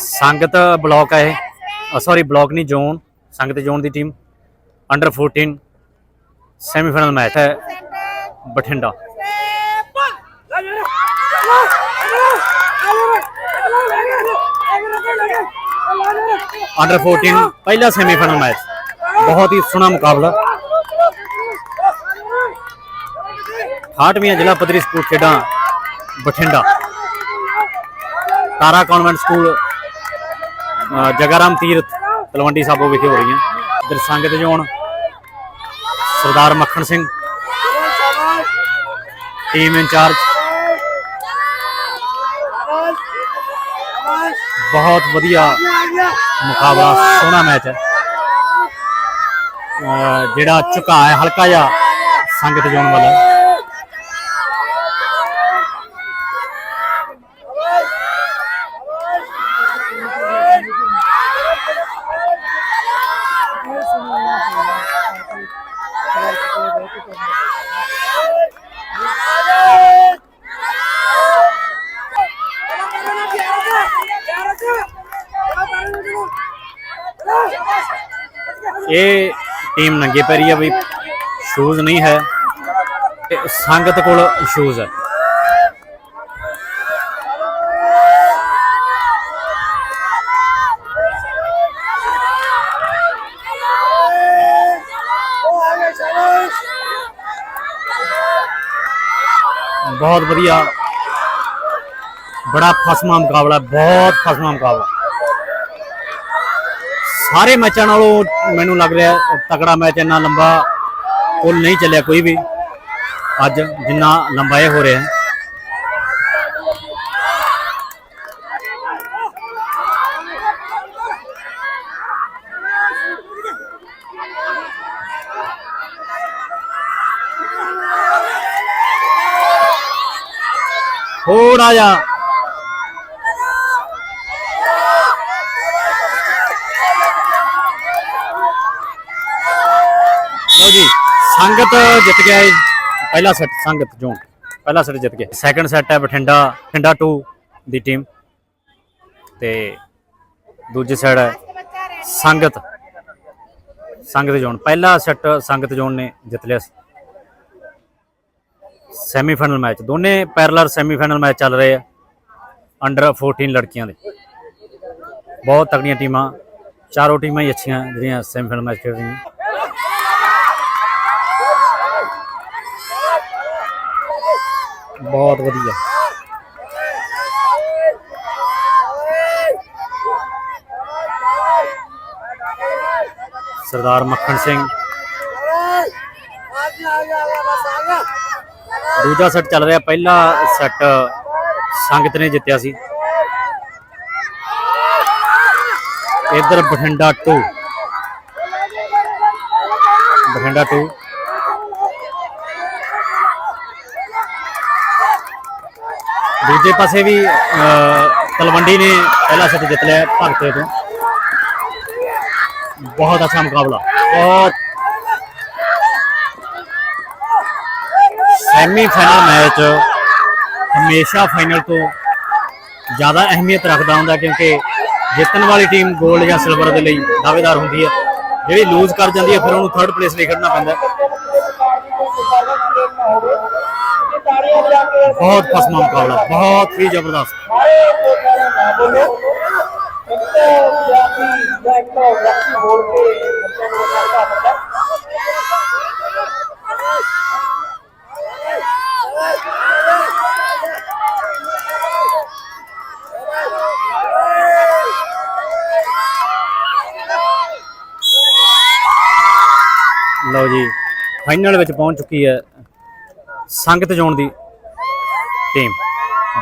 ਸੰਗਤ ਬਲਾਕ ਹੈ ਇਹ। ਸੌਰੀ ਬਲਾਕ ਨਹੀਂ, ਜ਼ੋਨ। ਸੰਗਤ ਜ਼ੋਨ ਦੀ ਟੀਮ ਅੰਡਰ 14 ਸੈਮੀਫਾਈਨਲ ਮੈਚ ਹੈ। ਬਠਿੰਡਾ। ਅੰਡਰ 14 ਪਹਿਲਾ ਸੈਮੀਫਾਈਨਲ ਮੈਚ ਬਹੁਤ ਹੀ ਸੋਹਣਾ ਮੁਕਾਬਲਾ। 68ਵੀਂ ਜ਼ਿਲ੍ਹਾ ਪੱਧਰੀ ਸਕੂਲ ਖੇਡਾਂ ਬਠਿੰਡਾ। ਤਾਰਾ ਕਨਵੈਂਟ ਸਕੂਲ ਅ, ਜਗਾਰਾਮ ਤੀਰਥ ਤਲਵੰਡੀ ਸਾਬੋ ਵਿਖੇ ਹੋ ਰਹੀਆਂ। ਇਧਰ Sangat zone Sardar Makhan Singh team incharge ਬਹੁਤ ਵਧੀਆ ਮੁਕਾਬਲਾ ਸੋਹਣਾ ਮੈਚ ਹੈ। ਜਿਹੜਾ ਝੁਕਾਅ ਹੈ ਹਲਕਾ ਜਿਹਾ ਸੰਗਤ ਜੋਨ ਵੱਲ। ਇਹ ਟੀਮ ਨੰਗੇ ਪੈਰੀ ਆ ਬਈ ਸ਼ੂਜ਼ ਨਹੀਂ ਹੈ ਤੇ ਸੰਗਤ ਕੋਲ ਸ਼ੂਜ਼ ਹੈ। ਬਹੁਤ ਵਧੀਆ। ਬੜਾ ਫਸਮਾ ਮੁਕਾਬਲਾ, ਬਹੁਤ ਫਸਮਾ ਮੁਕਾਬਲਾ। ਸਾਰੇ ਮੈਚਾਂ ਨਾਲੋਂ ਮੈਨੂੰ ਲੱਗ ਰਿਹਾ, ਤਕੜਾ ਮੈਚ ਇੰਨਾ ਲੰਬਾ ਉਹ ਨਹੀਂ ਚੱਲਿਆ ਕੋਈ ਵੀ। ਅੱਜ ਜਿੰਨਾ ਲੰਬਾ ਇਹ ਹੋ ਰਿਹਾ। ਹੈ ਥੋੜਾ ਜਿਹਾ ਲਓ ਜੀ, ਸੰਗਤ ਜਿੱਤ ਗਿਆ ਹੈ ਪਹਿਲਾ ਸੈੱਟ ਸੰਗਤ ਜੋਨ ਪਹਿਲਾ ਸੈੱਟ ਜਿੱਤ ਗਿਆ। ਸੈਕੰਡ ਸੈੱਟ ਹੈ ਬਠਿੰਡਾ ਬਠਿੰਡਾ 2 ਦੀ ਟੀਮ ਤੇ ਦੂਜੀ ਸਾਈਡ ਹੈ ਸੰਗਤ। ਸੰਗਤ ਜੋਨ ਪਹਿਲਾ ਸੈੱਟ ਸੰਗਤ ਜੋਨ ਨੇ ਜਿੱਤ ਲਿਆ ਸੀ। ਸੈਮੀਫਾਈਨਲ ਮੈਚ, ਦੋਨੇ ਪੈਰਲਰ ਸੈਮੀਫਾਈਨਲ ਮੈਚ ਚੱਲ ਰਹੇ ਆ ਅੰਡਰ 14 ਲੜਕੀਆਂ ਦੇ। ਬਹੁਤ ਤਕੜੀਆਂ ਟੀਮਾਂ, ਚਾਰੋਂ ਟੀਮਾਂ ਹੀ ਅੱਛੀਆਂ ਜਿਹੜੀਆਂ ਸੈਮੀਫਾਈਨਲ ਮੈਚ ਖੇਡ ਰਹੀਆਂ ਬਹੁਤ ਵਧੀਆ। ਸਰਦਾਰ ਮੱਖਣ ਸਿੰਘ। ਦੂਜਾ ਸੈੱਟ ਚੱਲ ਰਿਹਾ, ਪਹਿਲਾ ਸੈੱਟ ਸੰਗਤ ਨੇ ਜਿੱਤਿਆ ਸੀ। ਇਧਰ ਬਠਿੰਡਾ 2 ਬਠਿੰਡਾ 2 ਦੂਜੇ ਪਾਸੇ ਵੀ ਤਲਵੰਡੀ ਨੇ ਪਹਿਲਾ ਸੈੱਟ ਜਿੱਤ ਲਿਆ ਭਗਤੇ ਤੋਂ। ਬਹੁਤ ਅੱਛਾ ਮੁਕਾਬਲਾ, ਬਹੁਤ ਸੈਮੀ ਫਾਈਨਲ ਮੈਚ ਹਮੇਸ਼ਾ ਫਾਈਨਲ ਤੋਂ ਜ਼ਿਆਦਾ ਅਹਿਮੀਅਤ ਰੱਖਦਾ ਹੁੰਦਾ ਕਿਉਂਕਿ ਜਿੱਤਣ ਵਾਲੀ ਟੀਮ 골ਡ ਜਾਂ ਸਿਲਵਰ ਦੇ ਲਈ ਦਾਅਵੇਦਾਰ ਹੁੰਦੀ ਹੈ ਜਿਹੜੀ ਲੂਜ਼ ਕਰ ਜਾਂਦੀ ਹੈ, ਫਿਰ ਉਹਨੂੰ ਥਰਡ ਪਲੇਸ ਲਈ ਖੜਨਾ ਪੈਂਦਾ ਹੈ। ਬਹੁਤ ਫਸਮਾ ਮੁਕਾਬਲਾ, ਬਹੁਤ ਹੀ ਜ਼ਬਰਦਸਤ ਲਓ ਜੀ ਫਾਈਨਲ ਵਿੱਚ ਪਹੁੰਚ ਚੁੱਕੀ ਹੈ ਸੰਗਤ ਜੋਨ ਦੀ ਟੀਮ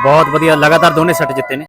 ਬਹੁਤ ਵਧੀਆ, ਲਗਾਤਾਰ ਦੋਨੇ ਸੈੱਟ ਜਿੱਤੇ ਨੇ।